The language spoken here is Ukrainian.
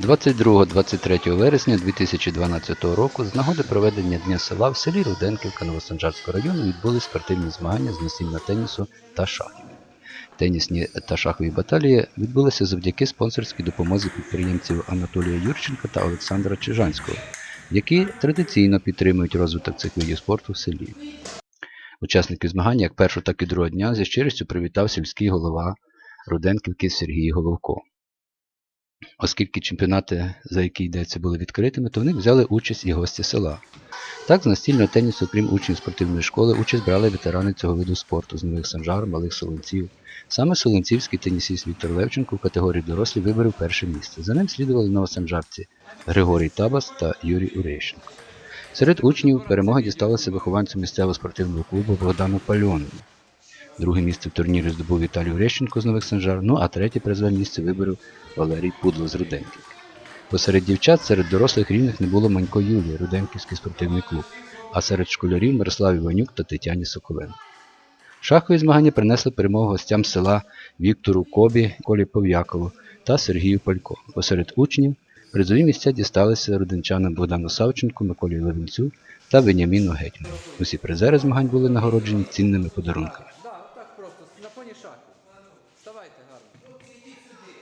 22-23 вересня 2012 року з нагоди проведення Дня села в селі Руденківка Новосанжарського району відбулись спортивні змагання з настільного тенісу та шахів. Тенісні та шахові баталії відбулися завдяки спонсорській допомозі підприємців Анатолія Юрченка та Олександра Чижанського, які традиційно підтримують розвиток цих видів спорту в селі. Учасники змагань як першого, так і другого дня зі щирістю привітав сільський голова Руденківки Сергій Головко. Оскільки чемпіонати, за які йдеться, були відкритими, то в них взяли участь і гості села. Так, з настільного тенісу, крім учнів спортивної школи, участь брали ветерани цього виду спорту з нових санжар, малих солонців. Саме солонцівський тенісіст Віктор Левченко в категорії дорослі виборів перше місце. За ним слідували новосанжарці Григорій Табас та Юрій Урещенко. Серед учнів перемога дісталася вихованцю місцевого спортивного клубу Богдану Пальонову. Друге місце в турнірі здобув Віталій Урещенко з Нових Санжар, ну а третє призове місце виборів Валерій Пудло з Руденківки. Посеред дівчат серед дорослих рівних не було Манько Юлії, Руденківський спортивний клуб, а серед школярів Мирослав Іванюк та Тетяні Соколенко. Шахові змагання принесли перемогу гостям села Віктору Кобі, Колі Пов'якову та Сергію Палько. Посеред учнів призові місця дісталися родинчанам Богдану Савченку, Миколі Левінцю та Веніаміну Гетьману. Усі призери змагань були нагороджені цінними подарунками. Вставайте гарно. Хлопці, йдіть сюди.